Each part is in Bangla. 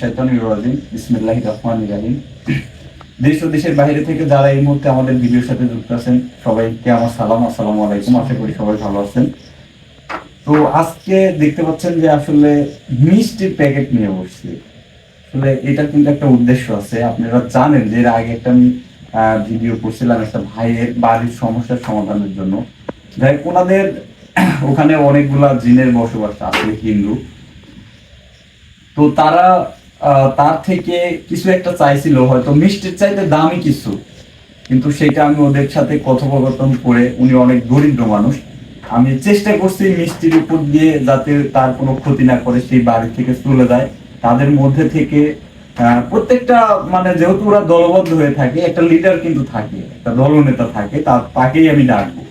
শাইতানির রাজিম। বিসমিল্লাহির দেশ ও দেশের বাইরে থেকে যারা এই মুহূর্তে আমাদের ভিডিওর সাথে যুক্ত আছেন, সবাইকে আমার সালাম, আসসালামু আলাইকুম। আশা করি সবাই ভালো আছেন। তো আজকে দেখতে পাচ্ছেন যে আসলে মিষ্টির প্যাকেট নিয়ে বসছি। আসলে এটা কিন্তু একটা উদ্দেশ্য আছে। আপনারা জানেন যে এর আগে একটা আমি ভিডিও করছিলাম একটা ভাইয়ের বাড়ির সমস্যার সমাধানের জন্য। যাই ওনাদের ওখানে অনেকগুলা জিনের বসবাস আছে হিন্দু। তো তারা তার থেকে কিছু একটা চাইছিল, হয়তো মিষ্টির চাইতে দামি কিছু। কিন্তু সেটা আমি ওদের সাথে কথোপকথন করে, উনি অনেক দরিদ্র মানুষ। আমি চেষ্টা করছি মিষ্টির উপর দিয়ে যাতে তার কোনো ক্ষতি না করে, সেই বাড়ি থেকে চলে যায়। তাদের মধ্যে থেকে প্রত্যেকটা মানে যেহেতু ওরা দলবদ্ধ হয়ে থাকে, একটা লিডার কিন্তু থাকে, একটা দলনেতা থাকে তাকেই আমি ডাকবো।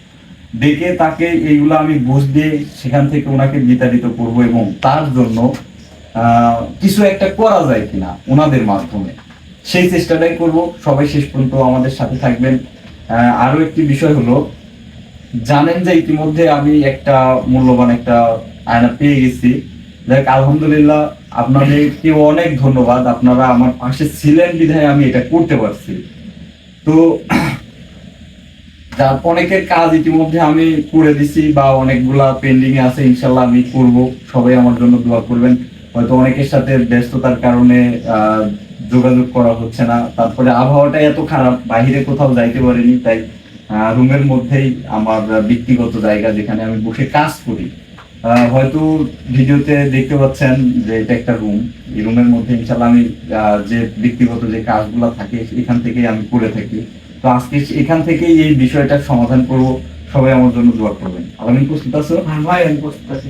ডেকে তাকে এইগুলো আমি বুঝ দিয়ে সেখান থেকে ওনাকে বিতাড়িত করব এবং তার জন্য কিছু একটা করা যায় কিনা ওনাদের মাধ্যমে। সেই চেষ্টাটাই করব। সবাই শেষ পর্যন্ত আমাদের সাথে থাকবেন। আহ, আরও একটি বিষয় হলো জানেন যে ইতিমধ্যে আমি একটা মূল্যবান একটা আয়না পেয়ে গেছি। দেখ আলহামদুলিল্লাহ আপনাদেরকে অনেক ধন্যবাদ। আপনারা আমার পাশে ছিলেন বিধায় আমি এটা করতে পারছি। তো যার অনেকের কাজ ইতিমধ্যে আমি করে দিছি বা অনেকগুলা পেন্ডিং আছে ইনশাল্লাহ আমি করব। সবাই আমার জন্য দোয়া করবেন। হয়তো অনেকের সাথে ব্যস্ততার কারণে যোগাযোগ করা হচ্ছে না। তারপরে আবহাওয়াটা এত খারাপ, বাইরে কোথাও যাইতে পারিনি। তাই রুমের মধ্যেই আমার ব্যক্তিগত জায়গা যেখানে আমি বসে কাজ করি। হয়তো ভিডিওতে দেখতে পাচ্ছেন যে এটা একটা রুম। এই রুমের মধ্যে ইনশাল্লাহ আমি যে ব্যক্তিগত যে কাজগুলো থাকে, এখান থেকেই আমি করে থাকি। তো আজকে এখান থেকেই এই বিষয়টার সমাধান করব। সবাই আমার জন্য দোয়া করবেন। আলামিন প্রস্তুত আছো? হ্যাঁ ভাই আমি প্রস্তুত আছি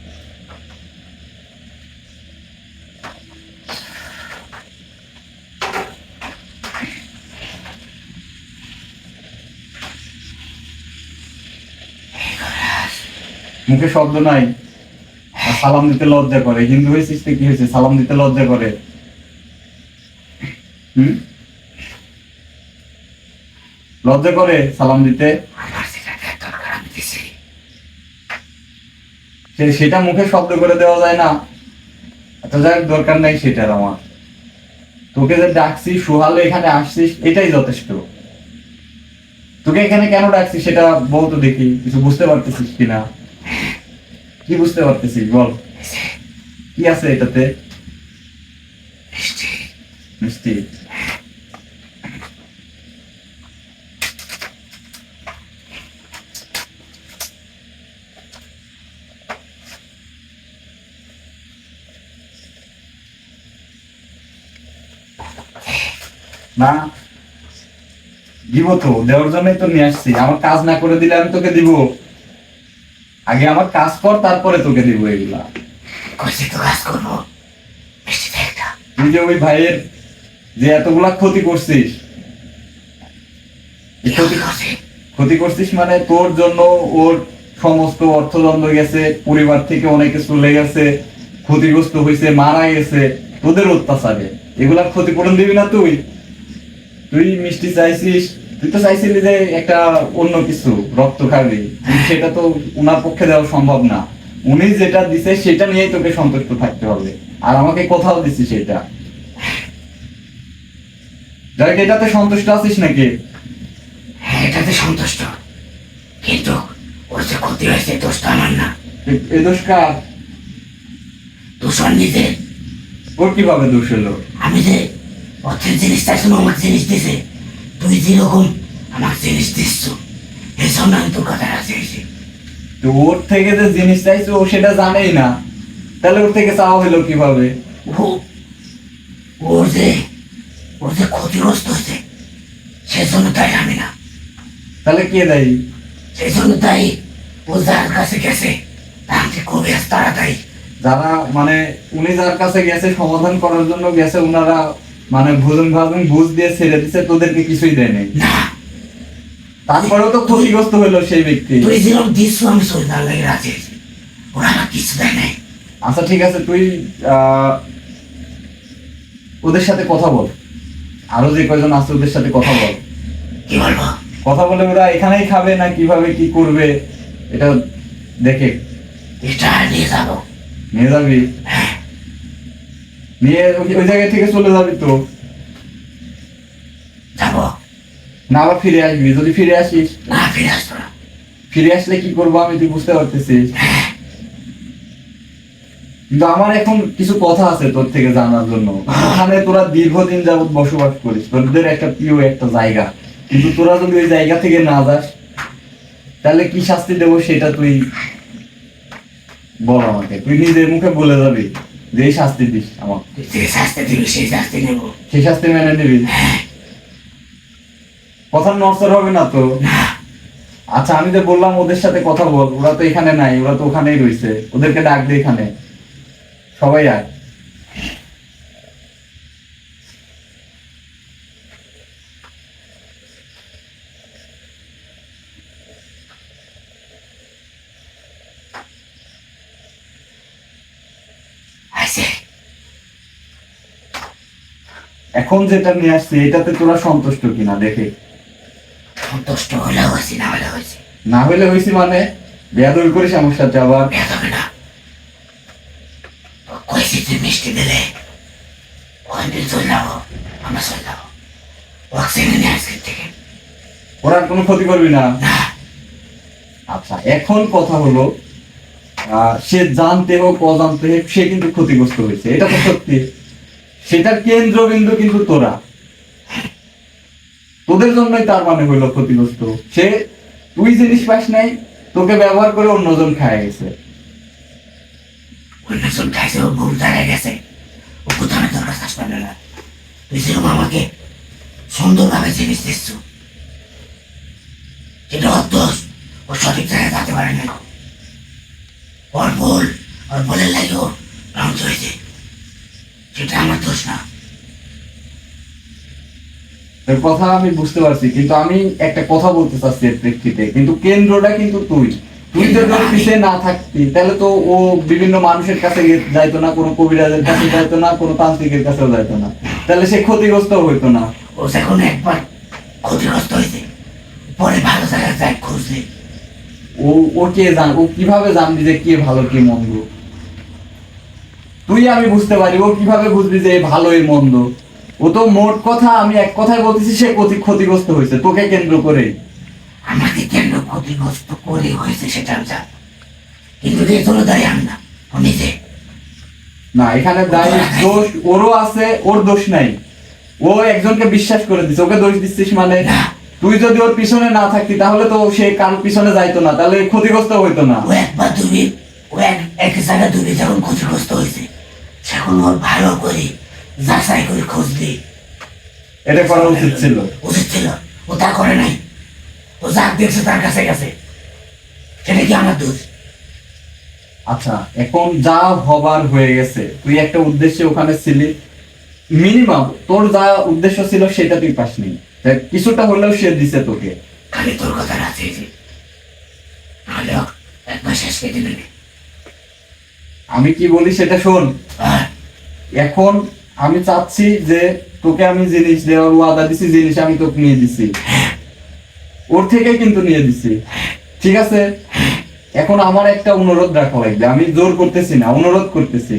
মুখে শব্দ নাই সালাম দিতে লজ্জা করে। হিন্দু হয়েছিস কি হয়েছে? সালাম দিতে লজ্জা করে। লজ্জা করে সালাম দিতে? সেটা মুখে শব্দ করে দেওয়া যায় না। এত যাই দরকার নাই সেটার আমার। তোকে যে ডাকছি, সুহালো এখানে আসছিস, এটাই যথেষ্ট। তোকে এখানে কেন ডাকছি সেটা বল তো দেখি, কিছু বুঝতে পারতেছিস কিনা? কি বুঝতে পারতেছিস বল। কি আছে এটাতে? মিষ্টি। না দিব তো, দেওয়ার জন্যই তো নিয়ে আসছি। আমার কাজ না করে দিলে আমি তোকে দিব। আগে আমার কাজ কর তারপরে তোকে দিব এগুলা। কইছি তো কাজ করব। তুই যে ওই ভাইয়ের যে এতগুলা ক্ষতি করছিস ক্ষতি করছি ক্ষতি করছিস মানে তোর জন্য ওর সমস্ত অর্থদণ্ড গেছে পরিবার থেকে অনেকে চলে গেছে ক্ষতিগ্রস্ত হয়েছে মারা গেছে তোদের অত্যাচারে। এগুলার ক্ষতিপূরণ দিবি না তুই? তুই মিষ্টি চাইছিস তুই তো চাইছিলি যে একটা অন্য কিছু রক্ত খাবি সেটা তো ওনার পক্ষে দেওয়া সম্ভব না। উনি যেটা দিছে সেটা নিয়েই তোকে সন্তুষ্ট থাকতে হবে। আর আমাকে কোথাও দিছি সেটা। যাই এটাতে সন্তুষ্ট আছিস নাকি? হ্যাঁ এটাতে সন্তুষ্ট। কিন্তু ওর যে ক্ষতি হয়েছে দোষটা আমার না। এ- দোষ কার? দূষণ নিজে ওর কীভাবে দোষ হলো? আমি যে অর্থের জিনিস চাইছো আমার জিনিস দিছে তুই যেরকম আমার জিনিস দিচ্ছ এই জন্য আমি তোর কথা ওর থেকে যে জিনিস চাইছে ও সেটা জানেই না। তাহলে ওর থেকে চাওয়া হলো কীভাবে? ও ওর যে ওর যে ক্ষতিগ্রস্ত হয়েছে সেজন্য তাই আমি না। তাহলে কে দেয়? সেই জন্য তাই ও যার কাছে গেছে তাকে খুবই তাড়াতাড়ি। যারা মানে উনি যার কাছে গেছে সমাধান করার জন্য গেছে ওনারা মানে ভোজন ভাজন বুঝ দিয়ে ছেড়ে দিছে তোদেরকে কিছুই দেয় নাই। তারপরেও তো ক্ষতিগ্রস্ত হলো সেই ব্যক্তি। তুই যেরকম দিচ্ছ আমি সৈদার লাগে রাজি। ওরা কিছু দেয় নাই। আচ্ছা ঠিক আছে তুই ওদের সাথে কথা বল। আরও যে কয়জন আছে ওদের সাথে কথা বল। কি বলব? কথা বলে ওরা এখানেই খাবে না কীভাবে কি করবে এটা দেখে। এটা নিয়ে যাব। নিয়ে যাবি? নিয়ে ওই- জায়গা থেকে চলে যাবি তো। যাব। না আবার ফিরে আসবি যদি ফিরে আসিস। না ফিরে আসব না। ফিরে আসলে কি করব আমি তুই বুঝতে পারতেছি কিন্তু আমার এখন কিছু কথা আছে তোর থেকে জানার জন্য। ওখানে তোরা দীর্ঘদিন যাবত বসবাস করিস তোদের একটা প্রিয় একটা জায়গা। কিন্তু তোরা যদি ওই জায়গা থেকে না যাস তাহলে কি শাস্তি দেবো সেটা তুই বল আমাকে তুই নিজের মুখে বলে যাবি। যে শাস্তি দিস আমাকে। যে শাস্তি দিবি সেই শাস্তি নেব। সেই শাস্তি মেনে নিবি। কথা নড়চড় হবে না তো? আচ্ছা আমি তো বললাম ওদের সাথে কথা বল ওরা তো এখানে নাই ওরা তো ওখানেই রয়েছে। ওদেরকে ডাক দে এখানে। সবাই আয়। এখন যেটা নিয়ে আসছে এটাতে তোরা সন্তুষ্ট কিনা দেখে। সন্তুষ্ট হলেও আছি না হলেও আছি না হইলে হয়েছি মানে? বেয়াদবি করিস আমার সাথে আবার। কইছি তুই মিষ্টি দিলে ওখান থেকে যাব আমরা চলে যাব ওয়াক্সিনে নিয়ে আজকের থেকে। ওরা কোনো ক্ষতি করবি না? আচ্ছা এখন কথা হলো সে জানতে হোক অজান্তে হোক সে কিন্তু ক্ষতিগ্রস্ত হয়েছে। এটা তো সত্যি। সেটার কেন্দ্রবিন্দু কিন্তু তোরা। তোদের জন্যই তার মানে হইল ক্ষতিগ্রস্ত। সে তুই জিনিস পাস নাই, তোকে ব্যবহার করে অন্যজন খায় গেছে। অন্যজন খাইছে, ও ভুল জায়গায় গেছে। ও কোথাও তোর না। তুই আমাকে সুন্দরভাবে জিনিস দিচ্ছ, সেটা ওর ও সঠিক জায়গায় যেতে পারে না ওর ভুল, ওর ভুলের লাগে ও ধ্বংস হয়েছে। সেটা আমার দোষ না। তোর কথা আমি বুঝতে পারছি কিন্তু আমি একটা কথা বলতে চাচ্ছি এর প্রেক্ষিতে। কিন্তু কেন্দ্রটা কিন্তু তুই। তুই যদি পিছিয়ে না থাকতি তাহলে তো ও বিভিন্ন মানুষের কাছে যাইতো না কোনো কবিরাজের কাছে যাইতো না কোনো তান্ত্রিকের কাছেও যাইতো না। তাহলে সে ক্ষতিগ্রস্ত হইতো না। ও যখন একবার ক্ষতিগ্রস্ত হয়েছে পরে ভালো জায়গায় যায় খুঁজলে ও ও কে জান ও কীভাবে জানবি যে কে ভালো কে মন্দ? তুই আমি বুঝতে পারি ও কীভাবে বুঝবি যে এ ভালো এ মন্দ? ও তো মোট কথা আমি এক কথাই বলতেছি সে ক্ষতি- ক্ষতিগ্রস্ত হয়েছে। তোকে কেন্দ্র করে আমাকে কেন ক্ষতিগ্রস্ত করে হয়েছে সেটা আমি জানি। কিন্তু এর জন্য দাঁড়িয়ে আমি না ও নিজে। না এখানে দায়ী দোষ ওরও আছে ওর দোষ নাই। ও একজনকে বিশ্বাস করে দিচ্ছে ওকে দোষ দিচ্ছিস মানে? তুই যদি ওর পিছনে না থাকতি তাহলে তো সে কারোর পিছনে যাইতো না তাহলে ক্ষতিগ্রস্ত হইতো না। ও একবার দুবি ও এক এক জায়গায় দুবি যখন ক্ষতিগ্রস্ত হয়েছে সেখন ওর ভালো করে যাচাই করে খোঁজ দিই এটা করা উচিত ছিল। উচিত ছিল। ও তা করে নাই। ও যা দেখছে তার কাছে গেছে। সেটা কি আমার দোষ? আচ্ছা এখন যা হবার হয়ে গেছে তুই একটা উদ্দেশ্যে ওখানে ছিলি। মিনিমাম তোর যা উদ্দেশ্য ছিল সেটা তুই পাসনি। কিছুটা হলেও সে দিছে তোকে। খালি তোর কথা রাখছে নাহলে একবার শেষ কেটে নেবে আমি কি বলি সেটা শোন। আর এখন আমি চাচ্ছি যে তোকে আমি জিনিস দেওয়ার ওয়াদা দিছি, জিনিস আমি তোকে নিয়ে দিছি। ওর থেকেই কিন্তু নিয়ে দিছি। ঠিক আছে? এখন আমার একটা অনুরোধ রাখা লাগবে আমি জোর করতেছি না, অনুরোধ করতেছি।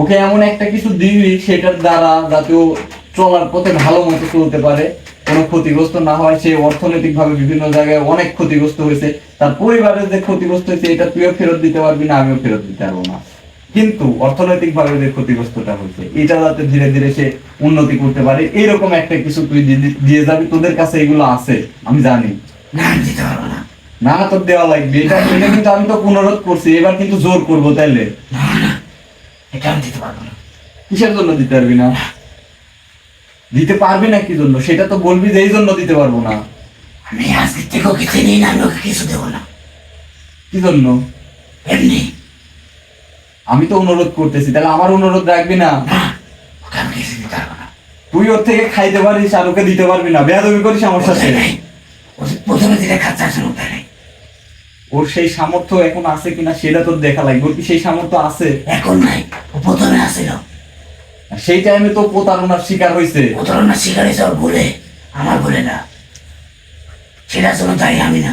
ওকে এমন একটা কিছু দিবি, সেটার দ্বারা যাতে ও চলার পথে ভালো মতো চলতে পারে, কোনো ক্ষতিগ্রস্ত না হয়। সে অর্থনৈতিক ভাবে বিভিন্ন জায়গায় অনেক ক্ষতিগ্রস্ত হয়েছে। তার পরিবারের যে ক্ষতিগ্রস্ত হয়েছে, এটা তুইও ফেরত দিতে পারবি না, আমিও ফেরত দিতে পারব না। কিন্তু অর্থনৈতিক ভাবে যে ক্ষতিগ্রস্তটা হয়েছে এটা যাতে ধীরে ধীরে সে উন্নতি করতে পারে এইরকম একটা কিছু তুই দিয়ে যাবি তোদের কাছে এগুলো আছে আমি জানি। না তোর দেওয়া লাগবে এটা এটা কিন্তু আমি তো অনুরোধ করছি এবার কিন্তু জোর করব তাইলে। কিসের জন্য দিতে পারবি না? দিতে পারবি না কি জন্য? সেটা তো বলবি যে এই জন্য দিতে পারব না। আমি আজকে থেকে ওকে চিনি না আমি ওকে কিছু দেবো না। কি জন্য? এমনি। আমি তো অনুরোধ করতেছি তাহলে আমার অনুরোধ রাখবি না? তুই ওর থেকে খাইতে পারিস আর ওকে দিতে পারবি না। বেয়াদবি করিস আমার সাথে। নাই। ও যে প্রথমে দিলে খাচ্ছে আসলে নাই। ওর সেই সামর্থ্য এখন আছে কিনা সেটা তোর দেখা লাগবে। ওর কি সেই সামর্থ্য আছে? এখন নাই। ও প্রথমে আসছিল। সেই টাইমে তো প্রতারণার শিকার হয়েছে প্রতারণা শিকার হয়েছে ওর ভুলে আমার ভুলে না। সেটার জন্য দায়ী আমি না।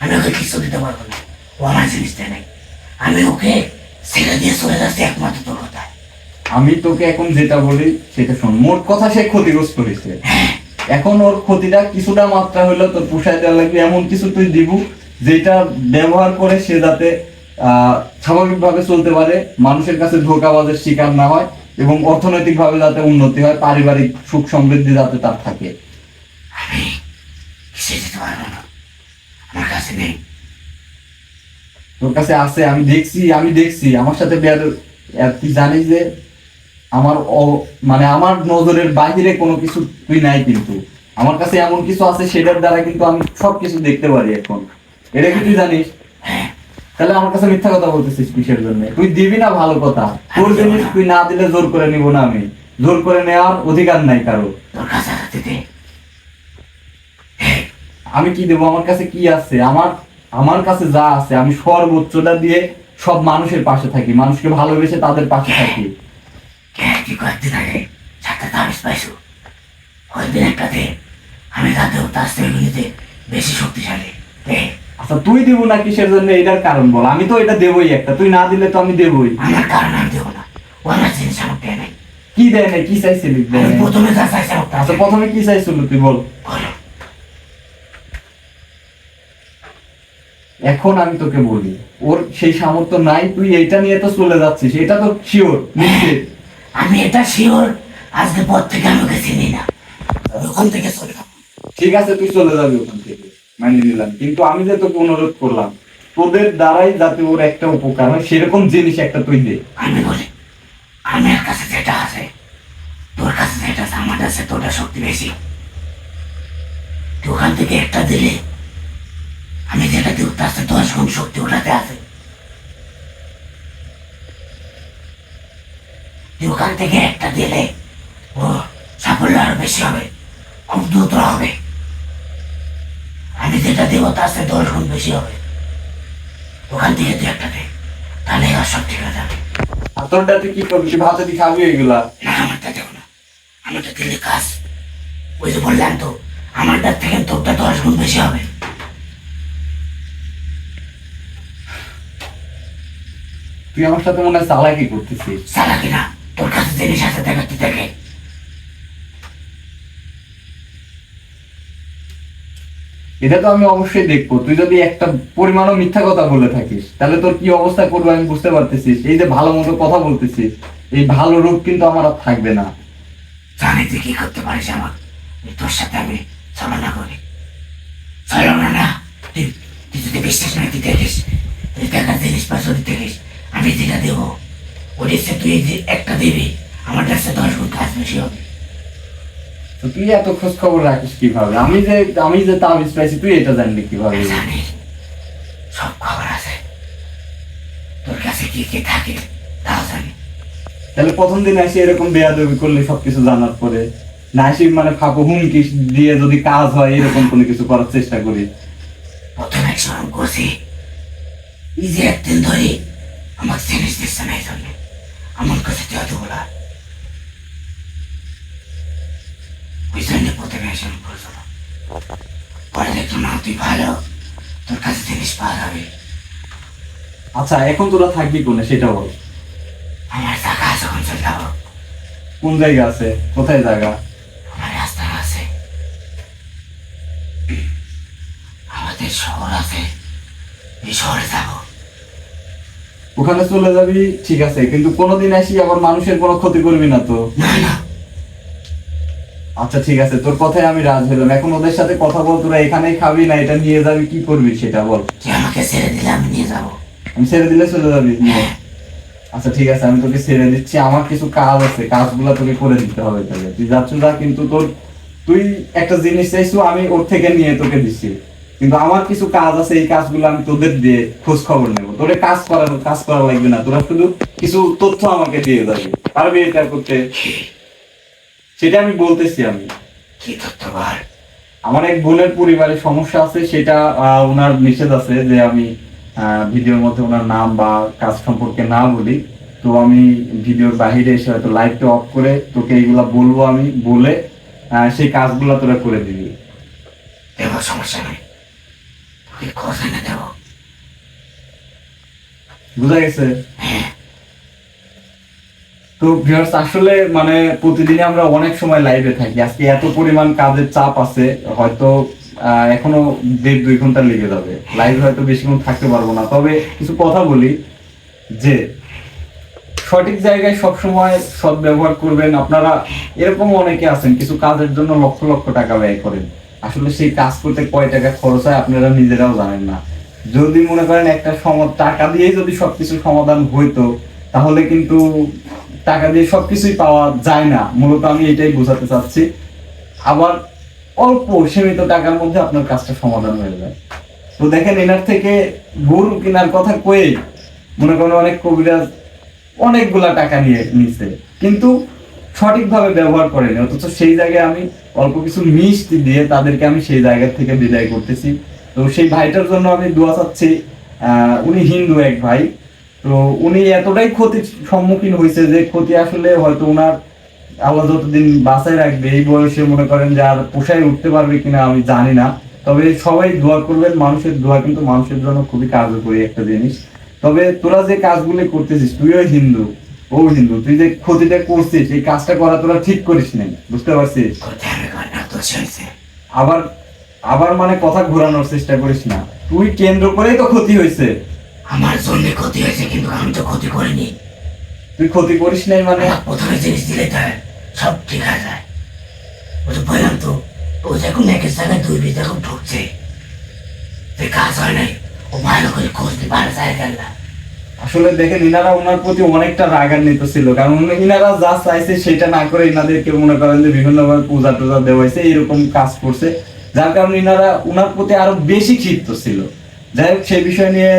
আমি ওকে কিছু দিতে পারব না। ও আমার জিনিস দেয় নাই। আমি ওকে ছেড়ে দিয়ে চলে যাচ্ছি একমাত্র তোর কথায়। আমি তোকে এখন যেটা বলি সেটা শোন। মোট কথা সে ক্ষতিগ্রস্ত হয়েছে। এখন ওর ক্ষতিটা কিছুটা মাত্রা হলেও তোর পোষায় দেওয়া লাগবে। এমন কিছু তুই দিব যেটা ব্যবহার করে সে যাতে আহ স্বাভাবিকভাবে চলতে পারে মানুষের কাছে ধোকাবাজের শিকার না হয় এবং অর্থনৈতিকভাবে যাতে উন্নতি হয় পারিবারিক সুখ সমৃদ্ধি যাতে তার থাকে। আমি কিছু দিতে পারব না আমার কাছে নেই। তোর কাছে আছে আমি দেখছি আমি দেখছি। আমার সাথে আর তুই জানিস যে আমার মানে আমার নজরের বাইরে কোনো কিছু তুই নাই কিন্তু। আমার কাছে এমন কিছু আছে সেটার দ্বারা কিন্তু আমি সব কিছু দেখতে পারি এখন। এটা কি তুই জানিস? তাহলে আমার কাছে মিথ্যা কথা বলতেছিস কিসের জন্য? তুই দিবি না ভালো কথা? তোর জিনিস তুই না দিলে জোর করে নিব না আমি। জোর করে নেওয়ার অধিকার নাই কারও। আমি কি দেবো? আমার কাছে কি আছে? আমার আমার কাছে যা আছে আমি সর্বোচ্চটা দিয়ে সব মানুষের পাশে থাকি। মানুষকে ভালোবেসে তাদের পাশে থাকি। কি তাবিজ পাইছো? ওই দিন একটা আমি তার বেশি শক্তিশালী। আচ্ছা তুই দিব না কিসের জন্য? এটার কারণ বল। আমি তো এটা দেবই একটা। তুই না দিলে তো আমি দেবই। আমার কারণ আমি দেবো না। ও আমার জিনিস আমার দেয় নাই। কি দেয় না কি চাইছিলি? প্রথমে যা আচ্ছা প্রথমে কি চাইছিল তুই বল। বলো। এখন আমি তোকে বলি ওর সেই সামর্থ্য নাই তুই এইটা নিয়ে তো চলে যাচ্ছিস এটা তো শিওর নিশ্চিত। আমি এটা শিওর আজকে পর থেকে আমি ওকে চিনি না। ওখান থেকে চলে ঠিক আছে তুই চলে যাবি ওখান থেকে মানিয়ে নিলাম। কিন্তু আমি যে তোকে অনুরোধ করলাম তোদের দ্বারাই যাতে ওর একটা উপকার হয় সেরকম জিনিস একটা তুই দে। আমি বলি আমার কাছে যেটা আছে তোর কাছে যেটা আছে আমার কাছে তোরটা শক্তি বেশি। তুই ওখান থেকে একটা দিলে আমি যেটা দিব তার সাথে দশ গুণ শক্তি ওটাতে আছে ওখান থেকে একটা দিলে ও সাফল্য আরও বেশি হবে খুব দ্রুত হবে। আমি যেটা দেবো তার সাথে দশ গুণ বেশি হবে। ওখান থেকে তুই একটা দে তাহলে আর সব ঠিক হয়ে যাবে। আর তোরটা তুই কি করবি? তুই ভাতে দিয়ে খাবি এগুলা? না আমারটা দেবো না। আমারটা দিলে কাজ। ওই যে বললাম তো আমারটার থেকে তোরটা দশ গুণ বেশি হবে। তুই আমার সাথে মনে হয় চালাকি করতেছিস। সালা কিনা তোর কাছে জিনিস আছে দেখে তুই দেখে। এটা তো আমি অবশ্যই দেখব। তুই যদি একটা পরিমাণও মিথ্যা কথা বলে থাকিস তাহলে তোর কি অবস্থা করবে আমি বুঝতে পারতেছিস? এই যে ভালো মতো কথা বলতেছিস এই ভালো রূপ কিন্তু আমার আর থাকবে না। জানি তুই কি করতে পারিস আমার। তোর সাথে আমি ছলনা করি। ছলনা না তুই তুই যদি বিশ্বাস না তুই দেখিস। তুই দেখার জিনিস যদি দেখিস। আমি যেটা দেবো ওদের সাথে তুই যে একটা দিবি আমার কাছে দশ গুণ কাজ বেশি হবে। তো তুই এত খোঁজ খবর রাখিস কীভাবে? আমি যে আমি যে তাবিজ পাইছি তুই এটা জানলি কীভাবে? জানি। সব খবর আছে। তোর কাছে কি কি থাকে তাও জানি। তাহলে প্রথম দিন আসি এরকম বেয়াদবি করলে সবকিছু জানার পরে? না আসি মানে ফাঁকো হুমকি দিয়ে যদি কাজ হয় এরকম কোনো কিছু করার চেষ্টা করি প্রথমে স্মরণ করছি এই যে একদিন ধরে আমার জিনিস দিচ্ছে না এই জন্য। আমার কাছে বলা ওই জন্য প্রথমে স্মরণ করছিল পরে দেখলাম না তুই ভালো। তোর কাছে জিনিস পাওয়া যাবে। আচ্ছা এখন তোরা থাকবি কোনে? সেটা বল। আমার টাকা আছে চলে যাব কোন জায়গা আছে? কোথায় জায়গা? আমার রাস্তা আছে। আমাদের শহর আছে। এই শহরে যাব। ওখানে চলে যাবি ঠিক আছে কিন্তু কোনোদিন আসি আবার মানুষের কোনো ক্ষতি করবি না তো। না না। আচ্ছা ঠিক আছে তোর কথাই আমি রাজ হলাম। এখন ওদের সাথে কথা বল তোরা এখানেই খাবি না এটা নিয়ে যাবি কি করবি সেটা বল। আমাকে ছেড়ে দিলে আমি নিয়ে যাব। আমি ছেড়ে দিলে চলে যাবি? আচ্ছা ঠিক আছে আমি তোকে ছেড়ে দিচ্ছি আমার কিছু কাজ আছে কাজগুলো তোকে করে দিতে হবে তাহলে। তুই যাচ্ছ যা কিন্তু তোর তুই একটা জিনিস চাইছো আমি ওর থেকে নিয়ে তোকে দিচ্ছি। কিন্তু আমার কিছু কাজ আছে এই কাজগুলো আমি তোদের দিয়ে খোঁজ খবর নেব। তোরে কাজ করার কাজ করা লাগবে না। তোরা শুধু কিছু তথ্য আমাকে দিয়ে যাবি পারবি এটা করতে? সেটা আমি বলতেছি আমি। কি তথ্য আমার এক বোনের পরিবারে সমস্যা আছে সেটা ওনার নিষেধ আছে যে আমি ভিডিওর মধ্যে ওনার নাম বা কাজ সম্পর্কে না বলি। তো আমি ভিডিওর বাহিরে এসে হয়তো লাইভটা অফ করে তোকে এইগুলা বলব আমি বলে সেই কাজগুলো তোরা করে দিবি। দেব সমস্যা নেই। তোকে খোঁজ এনে দেব। বুঝা গেছে? তো ভিউয়ার্স আসলে মানে প্রতিদিনই আমরা অনেক সময় লাইভে থাকি। আজকে এত পরিমাণ কাজের চাপ আছে, হয়তো এখনও দেড় দুই ঘণ্টা লেগে যাবে। লাইভে হয়তো বেশিক্ষণ থাকতে পারব না। তবে কিছু কথা বলি যে, সঠিক জায়গায় সবসময় সৎ ব্যবহার করবেন। আপনারা, এরকম অনেকে আছেন, কিছু কাজের জন্য লক্ষ লক্ষ টাকা ব্যয় করেন। আসলে সেই কাজ করতে কয় টাকা খরচ হয় আপনারা নিজেরাও জানেন না। যদি মনে করেন একটা সম টাকা দিয়েই যদি সবকিছু সমাধান হইতো, তাহলে কিন্তু টাকা দিয়ে সবকিছুই পাওয়া যায় না। মূলত আমি এটাই বোঝাতে চাচ্ছি। আবার অল্প সীমিত টাকার মধ্যে আপনার কাজটা সমাধান হয়ে যায় তো দেখেন, এনার থেকে গরু কেনার কথা কয়ে মনে করেন অনেক কবিরাজ অনেকগুলা টাকা নিয়ে নিছে। কিন্তু সঠিকভাবে ব্যবহার করেনি। অথচ সেই জায়গায় আমি অল্প কিছু মিষ্টি দিয়ে তাদেরকে আমি সেই জায়গা থেকে বিদায় করতেছি। তো সেই ভাইটার জন্য আমি দোয়া চাচ্ছি উনি হিন্দু এক ভাই। তো উনি এতটাই ক্ষতির সম্মুখীন হয়েছে যে ক্ষতি আসলে হয়তো ওনার আল্লাহ যতদিন বাঁচায় রাখবে এই বয়সে মনে করেন যে আর পোষায় উঠতে পারবে কিনা আমি জানি না। তবে সবাই দোয়া করবেন মানুষের দোয়া কিন্তু মানুষের জন্য খুবই কার্যকরী একটা জিনিস। তবে তোরা যে কাজগুলি করতেছিস তুইও হিন্দু ও হিন্দু তুই যে ক্ষতিটা করছিস এই কাজটা করা তোরা ঠিক করিস নাই বুঝতে পারছিস? আবার আবার মানে কথা ঘোরানোর চেষ্টা করিস না। তুই কেন্দ্র করেই তো ক্ষতি হয়েছে। আমার জন্য ক্ষতি হয়েছে কিন্তু আমি তো ক্ষতি করিনি। তুই ক্ষতি করিস নাই মানে? প্রথমে জিনিস দিলে সব ঠিক হয়ে যায়। ও তো বললাম তো ও যখন একের জায়গায় দুই ঢুকছে। তুই কাজ হয় নাই ও ভালো করে খোঁজ ভালো জায়গা না। আসলে দেখেন ইনারা ওনার প্রতি অনেকটা রাগান্বিত ছিল। কারণ ইনারা যা চাইছে সেটা না করে ইনাদেরকে মনে করেন যে বিভিন্ন ভাবে পূজা টুজা দেওয়া হয়েছে এরকম কাজ করছে। যার কারণে ইনারা ওনার প্রতি আরও বেশি ক্ষিপ্ত ছিল। যাই হোক, সেই বিষয় নিয়ে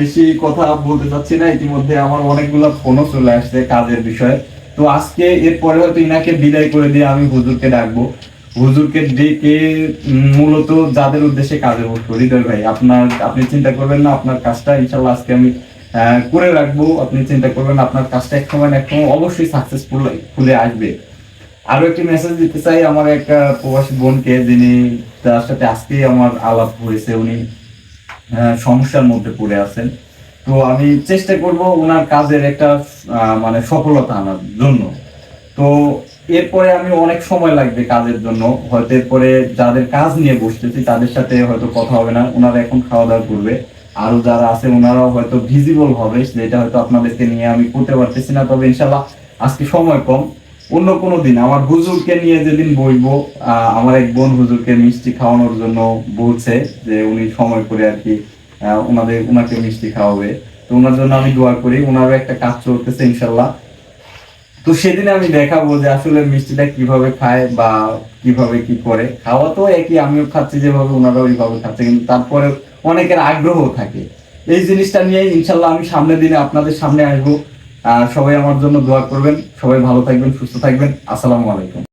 বেশি কথা বলতে চাচ্ছি না। ইতিমধ্যে আমার অনেকগুলো ফোনও চলে আসছে কাজের বিষয়ে। তো আজকে এরপরে হয়তো ইনাকে বিদায় করে দিয়ে আমি হুজুরকে ডাকবো। হুজুরকে ডেকে মূলত যাদের উদ্দেশ্যে কাজে বসবো হৃদয় ভাই, আপনার, আপনি চিন্তা করবেন না, আপনার কাজটা ইনশাল্লাহ আজকে আমি করে রাখব। আপনি চিন্তা করবেন আপনার কাজটা এক সময় এক সময় অবশ্যই সাকসেসফুল খুলে আসবে। আরও একটি মেসেজ দিতে চাই আমার এক প্রবাসী বোনকে, যিনি তার সাথে আজকেই আমার আলাপ হয়েছে, উনি সমস্যার মধ্যে পড়ে আছেন। তো আমি চেষ্টা করব ওনার কাজের একটা মানে সফলতা আনার জন্য। তো এরপরে আমি অনেক সময় লাগবে কাজের জন্য। হয়তো এরপরে যাদের কাজ নিয়ে বসতেছি, তাদের সাথে হয়তো কথা হবে না। ওনারা এখন খাওয়া দাওয়া করবে। আরও যারা আছে, ওনারাও হয়তো ভিজিবল হবে, যেটা হয়তো আপনাদেরকে নিয়ে আমি করতে পারতেছি না। তবে ইনশাল্লাহ আজকে সময় কম। অন্য কোনো দিন। আমার হুজুরকে নিয়ে যেদিন বইবো আমার এক বোন হুজুরকে মিষ্টি খাওয়ানোর জন্য বলছে যে উনি সময় করে আর কি ওনাদের ওনাকে মিষ্টি খাওয়াবে। তো ওনার জন্য আমি দোয়া করি ওনারও একটা কাজ চলতেছে ইনশাল্লাহ। তো সেদিন আমি দেখাবো যে আসলে মিষ্টিটা কীভাবে খায় বা কীভাবে কি করে। খাওয়া তো একই, আমিও খাচ্ছি যেভাবে ওনারাও ওইভাবে খাচ্ছে, কিন্তু তারপরে অনেকের আগ্রহ থাকে। এই জিনিসটা নিয়ে ইনশাল্লাহ আমি সামনের দিনে আপনাদের সামনে আসব। সবাই আমার জন্য দোয়া করবেন সবাই ভালো থাকবেন সুস্থ থাকবেন। আসসালামু আলাইকুম।